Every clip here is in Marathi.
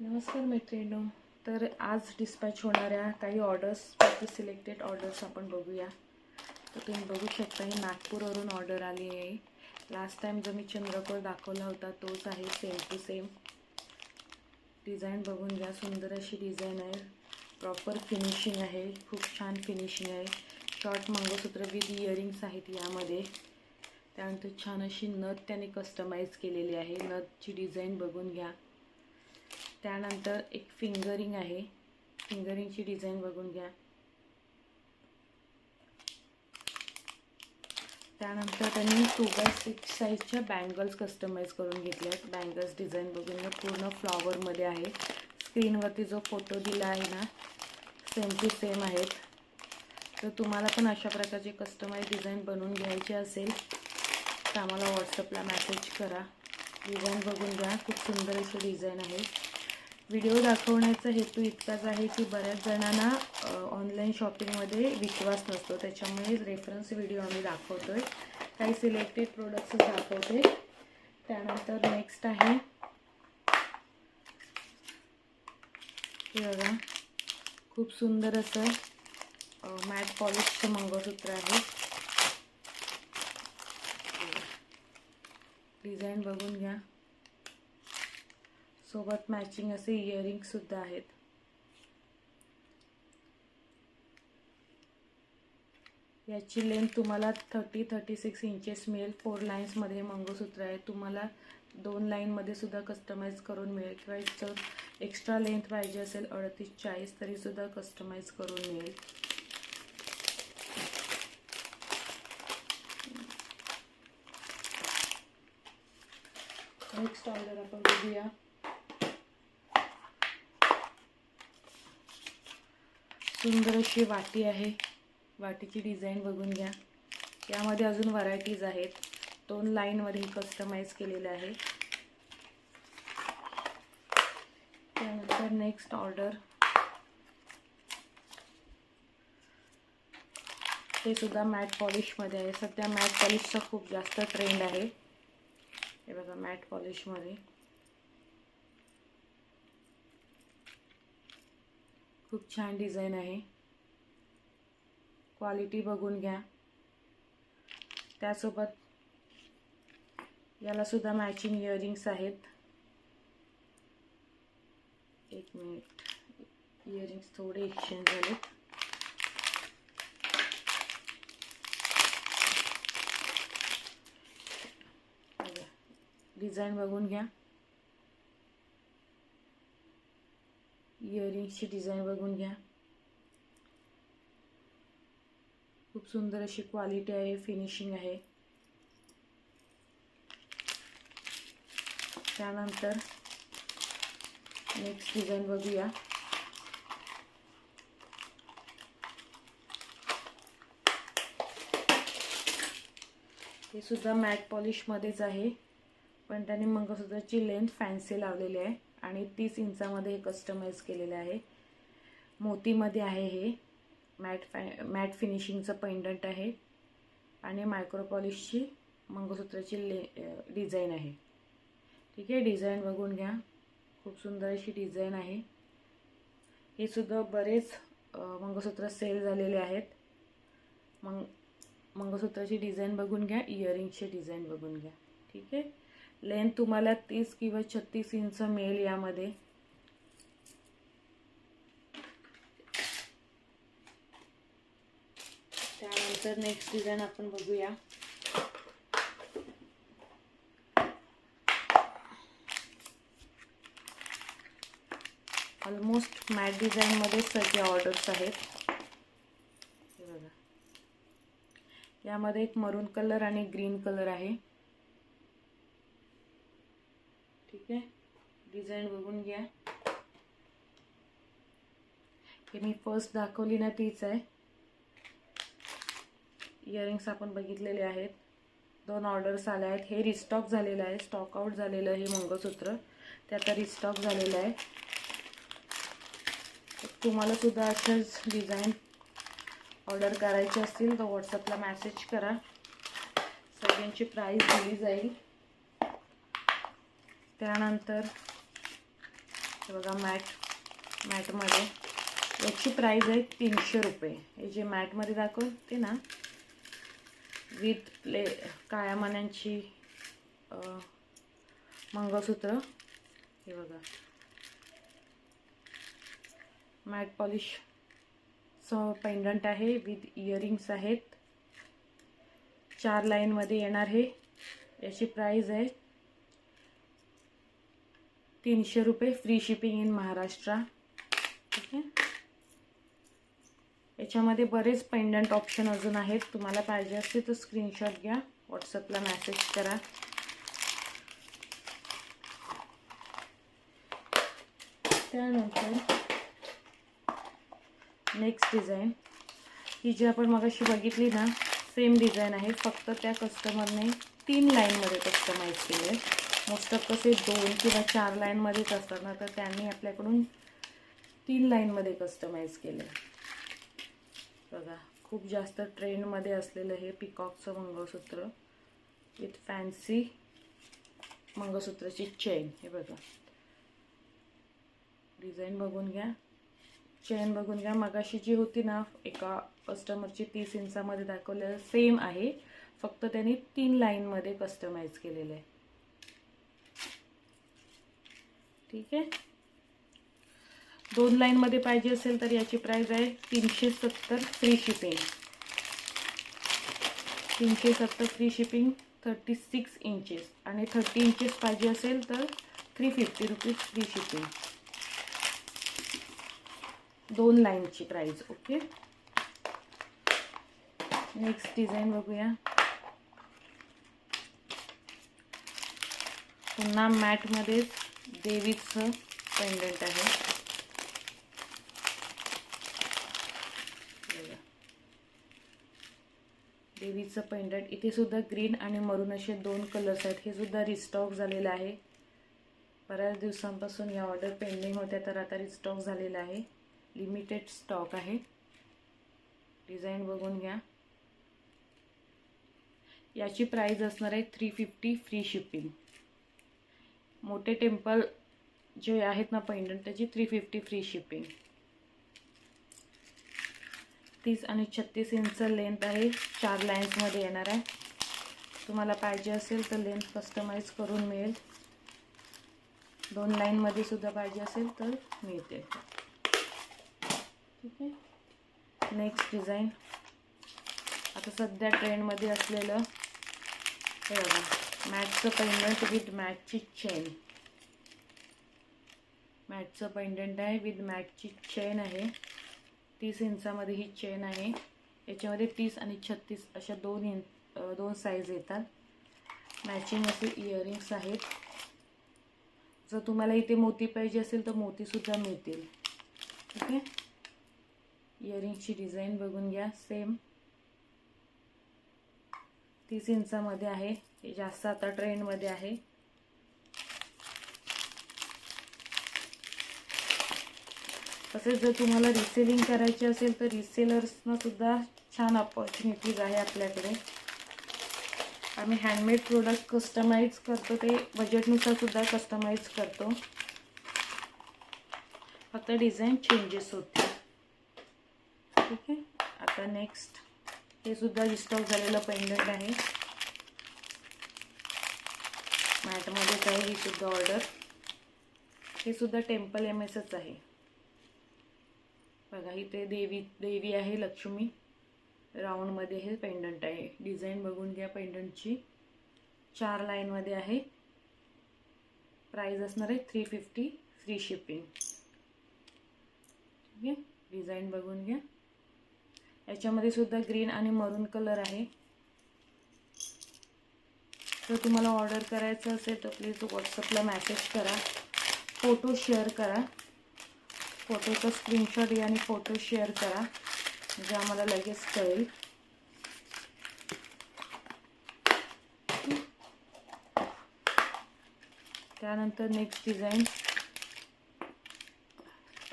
नमस्कार मैत्रिणींनो तर आज डिस्पॅच होणाऱ्या काही ऑर्डर्स सिलेक्टेड ऑर्डर्स आपण बघूया. तर तुम्ही बघू शकता ही नागपूरवरून ऑर्डर आली आहे. लास्ट टाईम जो मी चंद्रपूर दाखवला होता तोच आहे सेम टू सेम डिझाईन बघून घ्या सुंदर अशी डिझाईन आहे. प्रॉपर फिनिशिंग आहे खूप छान फिनिशिंग आहे. शॉर्ट मंगळसूत्र विथ इयरिंग्स आहेत यामध्ये. त्यानंतर छान अशी नथ त्याने कस्टमाइज केलेली आहे. नथची डिझाईन बघून घ्या. त्यानंतर एक फिंगरिंग आहे. फिंगरिंगची डिझाईन बघून घ्या. त्यानंतर त्यांनी टू बाय सिक्स साईजच्या बँगल्स कस्टमाइज करून घेतल्यात. आहेत बँगल्स डिझाईन बघून घ्या. पूर्ण फ्लॉवरमध्ये आहे. स्क्रीनवरती जो फोटो दिला आहे ना सेम टू सेम आहेत. तर तुम्हाला पण अशा प्रकारचे कस्टमाइज डिझाईन बनवून घ्यायचे असेल तर आम्हाला व्हॉट्सअपला मॅसेज करा. डिझाईन बघून घ्या. खूप सुंदर अशी डिझाईन आहे. व्हिडिओ दाखवण्याचा हेतू इतकाच आहे की बऱ्याच जणांना ऑनलाईन शॉपिंगमध्ये विश्वास नसतो. त्याच्यामुळे रेफरन्स व्हिडिओ आम्ही दाखवतो आहे काही सिलेक्टेड प्रोडक्ट्स दाखवते. त्यानंतर नेक्स्ट आहे. हे बघा. खूप सुंदर असं मॅट पॉलिशचं मंगळसूत्र आहे. डिझाईन बघून घ्या. सोबत मॅचिंग असे इयरिंग सुद्धा आहेत. याची लेंथ तुम्हाला थर्टी थर्टी सिक्स इंचेस मिळेल फोर लाईन्समध्ये मंगळसूत्र आहे. तुम्हाला दोन लाईनमध्ये सुद्धा कस्टमाइज करून मिळेल. किंवा जर एक्स्ट्रा लेंथ पाहिजे असेल अडतीस चाळीस तरीसुद्धा कस्टमाइज करून मिळेल. नेक्स्ट ऑर्डर आपण बघूया. सुंदर अशी वाटी आहे. वाटीची डिझाईन बघून घ्या. यामध्ये अजून व्हरायटीज आहेत. दोन लाईनमध्ये कस्टमाइज केलेले आहे. त्यानंतर नेक्स्ट ऑर्डर ते सुद्धा मॅट पॉलिशमध्ये आहे. सध्या मॅट पॉलिशचा खूप जास्त ट्रेंड आहे. हे बघा मॅट पॉलिशमध्ये खूप छान डिझाईन आहे. क्वालिटी बघून घ्या. त्यासोबत याला सुद्धा मॅचिंग इयरिंग्स आहेत. एक मिनिट इयरिंग्स थोडे एक्सचेंज झालेत. डिझाईन बघून घ्या. इयरिंग्सची डिझाईन बघून घ्या. खूप सुंदर अशी क्वालिटी आहे फिनिशिंग आहे. त्यानंतर नेक्स्ट डिझाईन बघूया. हे सुद्धा मॅट पॉलिशमध्येच आहे पण त्याने मंगळसूत्राची लेंथ फॅन्सी लावलेली आहे. आणि तीस इंचामध्ये हे कस्टमाइज केलेलं आहे. मोतीमध्ये आहे हे. मॅट फॅ मॅट फिनिशिंगचं पेंडंट आहे. आणि मायक्रोपॉलिशची मंगळसूत्राची ले डिझाईन आहे. ठीक आहे डिझाईन बघून घ्या. खूप सुंदर अशी डिझाईन आहे. हे सुद्धा बरेच मंगळसूत्र सेल झालेले आहेत. मंग मंगळसूत्राची डिझाईन बघून घ्या. इयरिंगची डिझाईन बघून घ्या. ठीक आहे? लेंथ तुम्हाला तीस किंवा छत्तीस इंच मिळेल यामध्ये. त्यानंतर नेक्स्ट डिझाईन आपण बघूया. ऑलमोस्ट मॅट डिझाईनमध्ये सगळे ऑर्डर्स आहेत. बघा. यामध्ये एक मरून कलर आणि ग्रीन कलर आहे. ठीक आहे. डिझाईन बघून घ्या. हे मी फर्स्ट दाखवली ना तीच आहे. इयरिंग्स आपण बघितलेले आहेत. दोन ऑर्डर्स आल्या आहेत. हे रिस्टॉक झालेलं आहे. स्टॉक आउट झालेलं हे मंगळसूत्र. ते आता रिस्टॉक झालेलं आहे. तुम्हाला सुद्धा अशाच डिझाईन ऑर्डर करायचे असतील तर व्हॉट्सअपला मॅसेज करा. सगळ्यांची प्राईस दिली जाईल. त्यानंतर हे बघा मॅट मॅटमध्ये. याची प्राईज आहे तीनशे रुपये. हे जे मॅटमध्ये दाखवते ना विथ प्ले काळ्या मण्यांची मंगळसूत्र. हे बघा. मॅट पॉलिश स पेंडंट आहे विथ इयरिंग्स आहेत. चार लाईनमध्ये येणार हे. याची प्राईज आहे तीनशे रुपये फ्री शिपिंग इन महाराष्ट्र ठीक आहे याच्यामध्ये बरेच पेंडंट ऑप्शन अजून आहेत. तुम्हाला पाहिजे असतील तर स्क्रीनशॉट घ्या. व्हॉट्सअपला मॅसेज करा. त्यानंतर नेक्स्ट डिझाईन ही जी आपण मगाशी बघितली ना सेम डिझाईन आहे. फक्त त्या कस्टमरने तीन लाईनमध्ये कस्टमाइज केले आहे. मोस्ट ऑफ कसे दोन किंवा चार लाईनमध्येच असतात ना तर त्यांनी आपल्याकडून तीन लाईनमध्ये कस्टमाइज केलं. बघा खूप जास्त ट्रेंडमध्ये असलेलं हे पिकॉकचं मंगळसूत्र विथ फॅन्सी मंगळसूत्राची चेन हे बघा. डिझाईन बघून घ्या. चेन बघून घ्या. मगाशी जी होती ना एका कस्टमरची तीस इंचामध्ये दाखवलेलं सेम आहे. फक्त त्यांनी तीन लाईनमध्ये कस्टमाइज केलेलं आहे. ठीक आहे? दोन लाईनमध्ये पाहिजे असेल तर याची प्राईज आहे तीनशे सत्तर फ्री शिपिंग तीनशे सत्तर free shipping thirty six inches आणि थर्टी इंचेस पाहिजे असेल तर three fifty rupees free shipping दोन लाईनची प्राईज ओके नेक्स्ट डिझाईन बघूया. पुन्हा मॅटमध्येच देवीचं पेंडंट आहे. देवीचं पेंडंट इथे सुद्धा ग्रीन आणि मरून असे दोन कलर्स आहेत. हे सुद्धा रिस्टॉक झालेलं आहे. बऱ्याच दिवसांपासून या ऑर्डर पेंडिंग होत्या तर आता रिस्टॉक झालेला आहे. लिमिटेड स्टॉक आहे. डिझाईन बघून घ्या. याची प्राईज असणार आहे थ्री फिफ्टी फ्री शिपिंग मोठे टेम्पल जे आहेत ना पेंडंट त्याची थ्री फिफ्टी फ्री शिपिंग तीस आणि छत्तीस इंच लेंथ आहे. चार लाईन्समध्ये येणार आहे. तुम्हाला पाहिजे असेल तर लेंथ कस्टमाइज करून मिळेल. दोन लाईनमध्ये सुद्धा पाहिजे असेल तर मिळते. ठीक आहे? नेक्स्ट डिझाईन आता सध्या ट्रेंडमध्ये असलेलं हे बघा. मॅटचं पेंडंट विथ मॅटची चेन. मॅटचं पेंडंट आहे विथ मॅटची चेन आहे. तीस इंचामध्ये ही चेन आहे. याच्यामध्ये तीस आणि छत्तीस अशा दोन इंच दोन साईज येतात. मॅचिंग असे इयरिंग्स आहेत. जर तुम्हाला इथे मोती पाहिजे असेल तर मोतीसुद्धा मिळतील. ठीक आहे इयरिंगची डिझाईन बघून घ्या. सेम तीस इंचामध्ये आहे. हे जास्त आता ट्रेंडमध्ये आहे. तसेच जर तुम्हाला रिसेलिंग करायची असेल तर रिसेलर्सना सुद्धा छान ऑपॉर्च्युनिटीज आहे आपल्याकडे. आम्ही हँडमेड प्रोडक्ट कस्टमाइज करतो. ते बजेटनुसार सुद्धा कस्टमाइज करतो. फक्त डिझाईन चेंजेस होते ठीक आहे? आता नेक्स्ट हे सुद्धा डिस्टॉक झालेलं पेंडंट आहे. मॅटमध्येच आहे ही सुद्धा ऑर्डर हे सुद्धा टेम्पल एम एसच आहे. बघा इथे देवी देवी आहे लक्ष्मी. राऊंडमध्ये हे पेंडंट आहे. डिझाईन बघून घ्या पेंडंटची चार लाईनमध्ये आहे. प्राईज असणार आहे थ्री फिफ्टी फ्री शिपिंग ठीक आहे? डिझाईन बघून घ्या. याच्यामध्ये सुद्धा ग्रीन आणि मरून कलर आहे. जर तुम्हाला ऑर्डर करायचं असेल तर प्लीज व्हॉट्सअपला मॅसेज करा. फोटो शेअर करा. फोटोचा स्क्रीनशॉट घ्या आणि फोटो शेअर करा. म्हणजे आम्हाला लगेच कळेल. त्यानंतर नेक्स्ट डिझाईन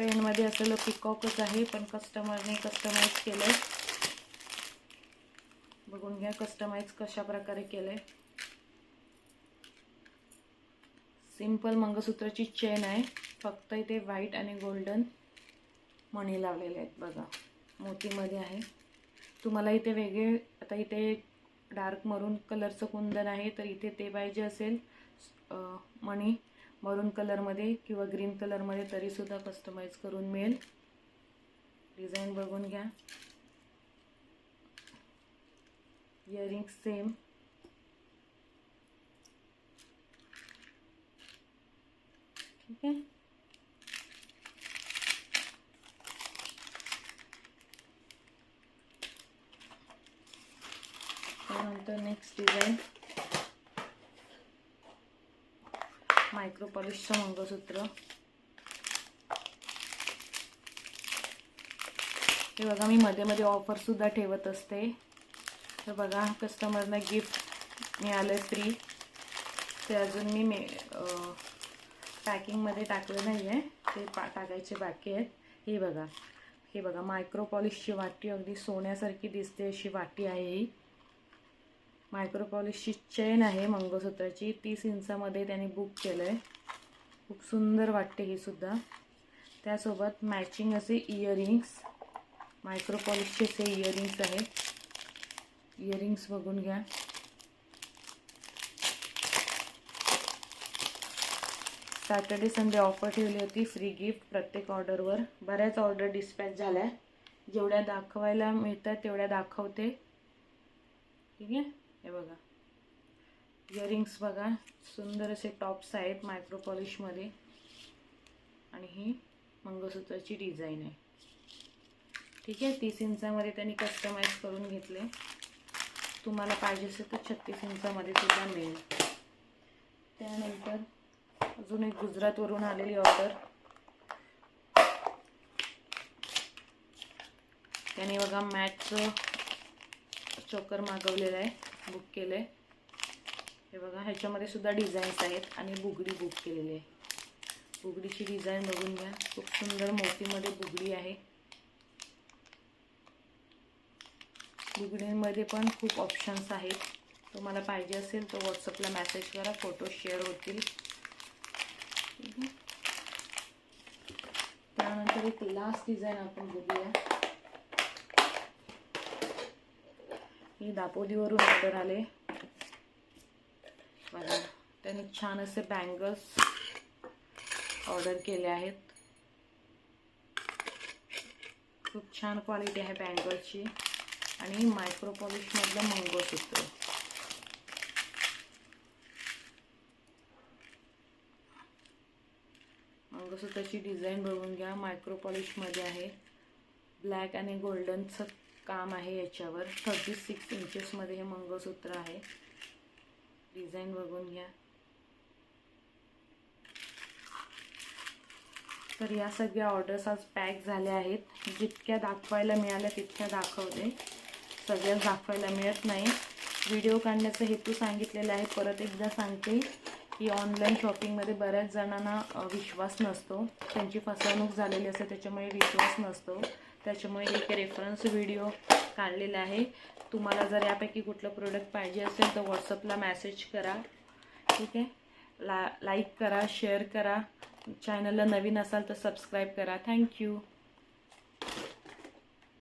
ट्रेनमध्ये असलेलं पिकॉकच आहे पण कस्टमरने कस्टमाइज केलं आहे बघून घ्या कस्टमाइज कशा प्रकारे केलं आहे सिंपल मंगळसूत्राची चेन आहे. फक्त इथे व्हाईट आणि गोल्डन मणी लावलेले आहेत बघा. मोतीमध्ये आहे. तुम्हाला इथे वेगळे आता इथे डार्क मरून कलरचं कुंदन आहे तर इथे ते पाहिजे असेल मणी. मरून कलरमध्ये किंवा ग्रीन कलरमध्ये तरीसुद्धा कस्टमाइज करून मिळेल. डिझाईन बघून घ्या. इयरिंग्स सेम ठीक आहे त्यानंतर नेक्स्ट डिझाईन मायक्रो मंगळसूत्र हे बघा मी मध्ये मध्ये ऑफरसुद्धा ठेवत असते. तर बघा कस्टमरना गिफ्ट मिळालं फ्री ते अजून मी मे पॅकिंगमध्ये टाकलं नाही आहे ते पा टाकायचे बाकी आहेत. हे बघा. हे बघा मायक्रोपॉलिशची वाटी अगदी सोन्यासारखी दिसते अशी वाटी आहे ही. मायक्रोपॉलिशची चेन आहे मंगळसूत्राची. तीस इंचामध्ये त्यांनी बुक केलं आहे खूप सुंदर वाटते ही सुद्धा. त्यासोबत मॅचिंग असे इयरिंग्स मायक्रोपॉलिशचे असे इयरिंग्स आहेत. इयरिंग्स बघून घ्या. सॅटर्डे संडे ऑफर ठेवली होती फ्री गिफ्ट प्रत्येक ऑर्डरवर बऱ्याच ऑर्डर डिस्पॅच झाल्या. जेवढ्या दाखवायला मिळतात तेवढ्या दाखवते. ठीक आहे? हे बघा. इयरिंग्स बघा. सुंदर असे टॉप्स आहेत मायक्रो पॉलिशमध्ये आणि ही मंगळसूत्राची डिझाईन आहे. ठीक आहे? तीस इंचामध्ये त्यांनी कस्टमाइज करून घेतले. तुम्हाला पाहिजे असेल तर छत्तीस इंचामध्ये सुद्धा मिळेल. त्यानंतर अजून एक गुजरातवरून आलेली ऑर्डर त्याने बघा मॅटचं चोकर मागवलेलं आहे. बुक केलं. आहे हे बघा ह्याच्यामध्ये सुद्धा डिझाईन्स आहेत आणि बुगडी बुक केलेली आहे. बुगडीची डिझाईन बघून घ्या. खूप सुंदर मोतीमध्ये बुगडी आहे. बुगडीमध्ये पण खूप ऑप्शन्स आहेत. तुम्हाला पाहिजे असेल तर व्हॉट्सअपला मेसेज करा फोटो शेअर होतील. त्यानंतर एक लास्ट डिझाईन आपण बघूया. मी दापोलीवरून ऑर्डर आले. बघा त्यांनी छान असे बँगल्स ऑर्डर केले आहेत. खूप छान क्वालिटी आहे बँगलची आणि मायक्रो पॉलिशमधलं मंगळसूत्र. मंगळसूत्राची डिझाईन बघून घ्या. मायक्रो पॉलिशमध्ये आहे. ब्लॅक आणि गोल्डनचं काम आहे याच्यावर. थर्टी सिक्स इंचेसमध्ये हे मंगळसूत्र आहे. डिझाईन बघून घ्या. तर या सगळ्या ऑर्डर्स आज पॅक झाल्या आहेत. जितक्या दाखवायला मिळाल्या तितक्या दाखवते. सगळ्याच दाखवायला मिळत नाही. व्हिडिओ काढण्याचा हेतू सांगितलेला आहे. परत एकदा सांगते की ऑनलाईन शॉपिंगमध्ये बऱ्याच जणांना विश्वास नसतो. त्यांची फसवणूक झालेली असते त्याच्यामुळे विश्वास नसतो. त्याच्यामुळे एक रेफरन्स व्हिडिओ काढलेला आहे. तुम्हाला जर यापैकी कुठलं प्रोडक्ट पाहिजे असेल तर व्हॉट्सअपला मॅसेज करा. ठीक आहे? ला लाईक करा शेअर करा. चॅनलला नवीन असाल तर सबस्क्राईब करा. थँक्यू